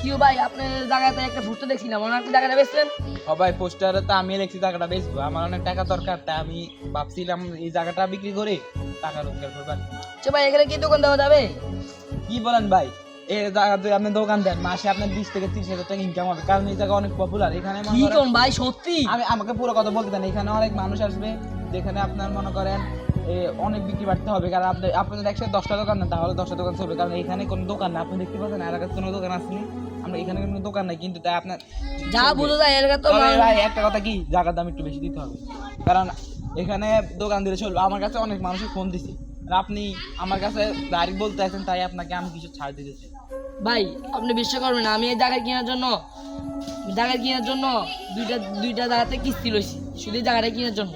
কি ভাই আপনার জায়গাতে একটা দেখছিলাম জায়গাটা বেচলেন সবাই পোস্টারে তো আমি লিখছি জায়গাটা বেচবো আমার অনেক টাকা দরকার তাই আমি ভাবছিলাম এই জায়গাটা বিক্রি করে টাকা রোজগার আচ্ছা ভাই এখানে কি দোকান দেওয়া যাবে? কি বলেন ভাই এই জায়গাতে আপনি দোকান দেন মাসে আপনার বিশ থেকে তিরিশ হাজার টাকা ইনকাম হবে কারণ এই জায়গা অনেক পপুলার এখানে কি কোন ভাই সত্যি? আমি আমাকে পুরো কথা বলতে দেন এখানে অনেক মানুষ আসবে যেখানে আপনার মনে করেন অনেক বিক্রি বাড়তে হবে কারণ আপনি আপনাদের একসাথে দশটা দোকান না তাহলে দশটা দোকান চলবে কারণ এখানে কোনো দোকান না আপনি দেখতে পাচ্ছেন এলাকার কোনো দোকান আসেনি। আমরা এখানে কোনো দোকান নাই কিন্তু তাই আপনার যা বোঝা যায় এলাকা তো ভাই একটা কথা কি জায়গার দাম একটু বেশি দিতে হবে। কারণ এখানে দোকান দিলে চলবে। আমার কাছে অনেক মানুষের ফোন দিছে। আর আপনি আমার কাছে ডাইরেক্ট বলতে আছেন তাই আপনাকে আমি কিছু ছাড় দিতে চাই। ভাই আপনি বিশ্বাস করবেন আমি এই জায়গা কেনার জন্য জায়গা কেনার জন্য দুইটা দুইটা জায়গাতে কিস্তি লইছি। শুধু জায়গাটা কেনার জন্য।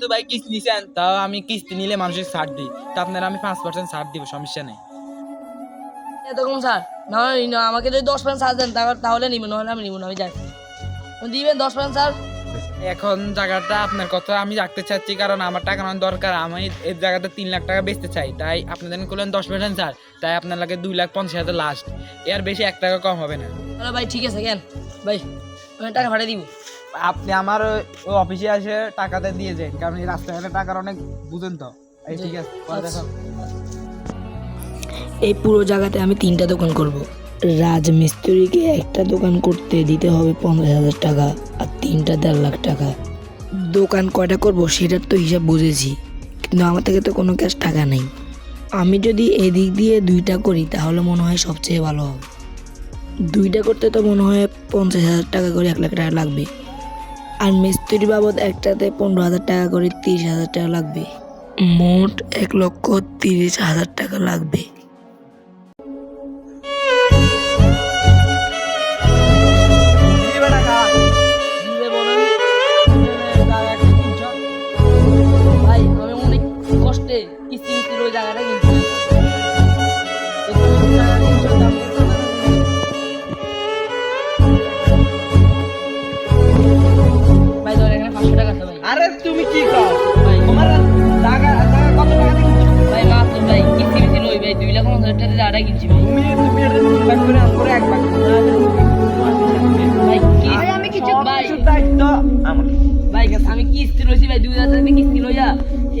তো ভাই কিস্তি নিছেন তাও আমি কিস্তি নিলে মানুষের ছাড় দিই। তা আপনার আমি পাঁচ পার্সেন্ট ছাড় দিব সমস্যা নেই। এতক্ষণ স্যার। না আমাকে যদি দশ পার্সেন্ট ছাড় দেন তাহলে- নিব নাহলে আমি নিব না আমি যাই দিবেন দশ পার্সেন্ট স্যার? এখন জায়গাটা আপনার কথা আমি রাখতে চাচ্ছি কারণ আমার টাকা আমার দরকার। আমি এই জায়গাতে তিন লাখ টাকা বেচতে চাই তাই আপনাদের করলেন দশ পার্সেন্ট ছাড় তাই আপনার লাগে দুই লাখ পঞ্চাশ হাজার লাস্ট এর বেশি এক টাকা কম হবে না। তাহলে ভাই ঠিক আছে কেন? ভাই আমি টাকা ভাড়া দিব। আপনি আমার অফিসে এসে টাকাতে দিয়ে যান কারণ এই রাস্তাঘাটে টাকার অনেক বুঝেন তো? এই ঠিক আছে এই পুরো জায়গাতে আমি তিনটা দোকান করব। রাজমিস্ত্রিকে একটা দোকান করতে দিতে হবে পঞ্চাশ হাজার টাকা আর তিনটা দেড় লাখ টাকা। দোকান কয়টা করব সেটার তো হিসাব বুঝেছি, কিন্তু আমার থেকে তো কোনো ক্যাশ টাকা নেই। আমি যদি এদিক দিয়ে দুইটা করি তাহলে মনে হয় সবচেয়ে ভালো হবে। দুইটা করতে তো মনে হয় পঞ্চাশ হাজার টাকা করে এক লাখ টাকা লাগবে। আর মিস্ত্রি বাবদ একটাতে পনেরো হাজার টাকা করে তিরিশ হাজার টাকা লাগবে। মোট এক লক্ষ তিরিশ হাজার টাকা লাগবে। কিস্তি ওই জায়গাটা আরে তুমি কি কর ভাই। টাকা টাকা কত টাকা দিয়ে কিনছো? ভাই মাত্র ভাই কিস্তি কিস্তি লই ভাই দুই লাখ পঞ্চাশ টাকা আড়াই কিনছি ভাই। তুমি তুমি এটা তিন ভাগ করে আম করে এক ভাগ ভাই কি আমি কিছু ভাই। দায়িত্ব আমার ভাই আমি কিস্তি লইছি ভাই দুই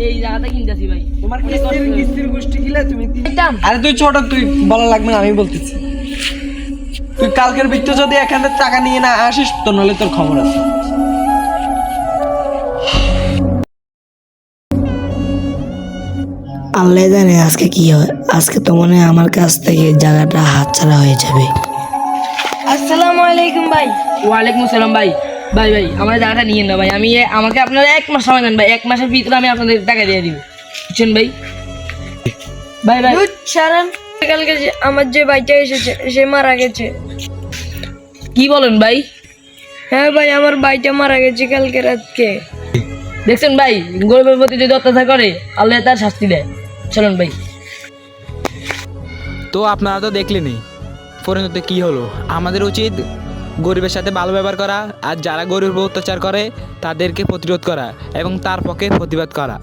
এই জায়গাটা কিনতেছি ভাই। তোমার কিস্তির কিস্তির গোষ্ঠী গিলে তুমি একদম আরে তুই ছোট তুই বলা লাগবে না আমি বলতেছি। তুই কালকের ভিত্তি যদি এখানে টাকা নিয়ে না আসিস তো নাহলে তোর খবর আছে। আল্লাহ জানে আজকে কি হয়। আজকে তো মনে হয় আমার কাছ থেকে জায়গাটা হাতছাড়া হয়ে যাবে। আসসালামু আলাইকুম ভাই। ওয়ালাইকুম আসসালাম ভাই। ভাই ভাই আমার জায়গাটা নিয়ে না ভাই। আমি আমাকে আপনারা এক মাস সময় দেন ভাই। এক মাসের ভিতরে আমি আপনাদের টাকা দিয়ে দিব। বুঝছেন ভাই? ভাই ভাই। সারান। কালকে যে আমার যে ভাইটা এসেছে সে মারা গেছে। কি বলেন ভাই? হ্যাঁ ভাই আমার ভাইটা মারা গেছে কালকে রাতকে। দেখছেন ভাই? গরিবের প্রতি যদি অত্যাচার করে আল্লাহ তার শাস্তি দেয়। চলুন ভাই। তো আপনারা তো দেখলেনই পরিণত কি হলো? আমাদের উচিত গরিবের সাথে ভালো ব্যবহার করা, আর যারা উপর অত্যাচার করে, তাদেরকে প্রতিরোধ করা এবং তার পক্ষে প্রতিবাদ করা।